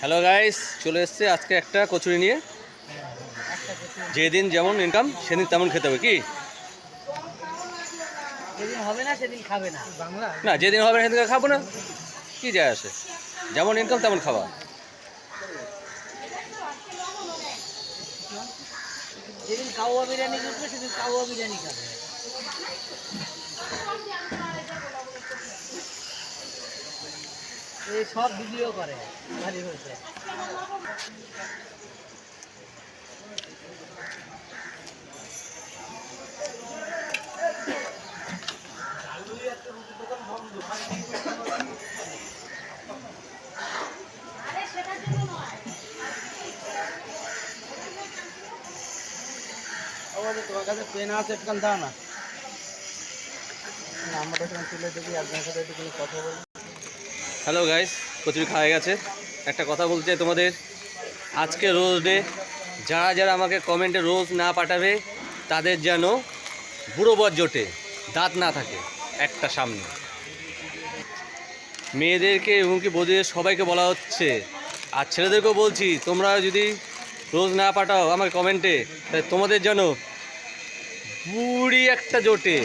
Hello guys চলে এসছে আজকে একটা কচুরি নিয়ে। যেদিন যেমন ইনকাম সেদিন তেমন খেতে হবে কি? হবে না সেদিন না। যেদিন হবে না সেদিন খাব না। কি যায় আসে? যেমন ইনকাম তেমন খাওয়া। যেদিন কাউয়া বিরিয়ানি সেদিন কাউয়া বিরিয়ানি খাবে। এই সব ভিডিও করে, ভারী হয়েছে। তোমার কাছে পেন আছে একখান দাও না। এখানে তুলে দেখি একজনের সাথে একটু কথা বলি হ্যালো গাইস কচুরি খাওয়া গেছে। একটা কথা বলতে চাই তোমাদের। আজকে রোজ ডে যারা যারা আমাকে কমেন্টে রোজ না পাঠাবে, তাদের যেন বুড়ো বর জোটে দাঁত না থাকে একটা সামনে। মেয়েদেরকে এমনকি বৌদিদের সবাইকে বলা হচ্ছে। আর ছেলেদেরকেও বলছি, তোমরা যদি রোজ না পাঠাও আমাকে কমেন্টে তাহলে তোমাদের যেন বুড়ি একটা জোটে।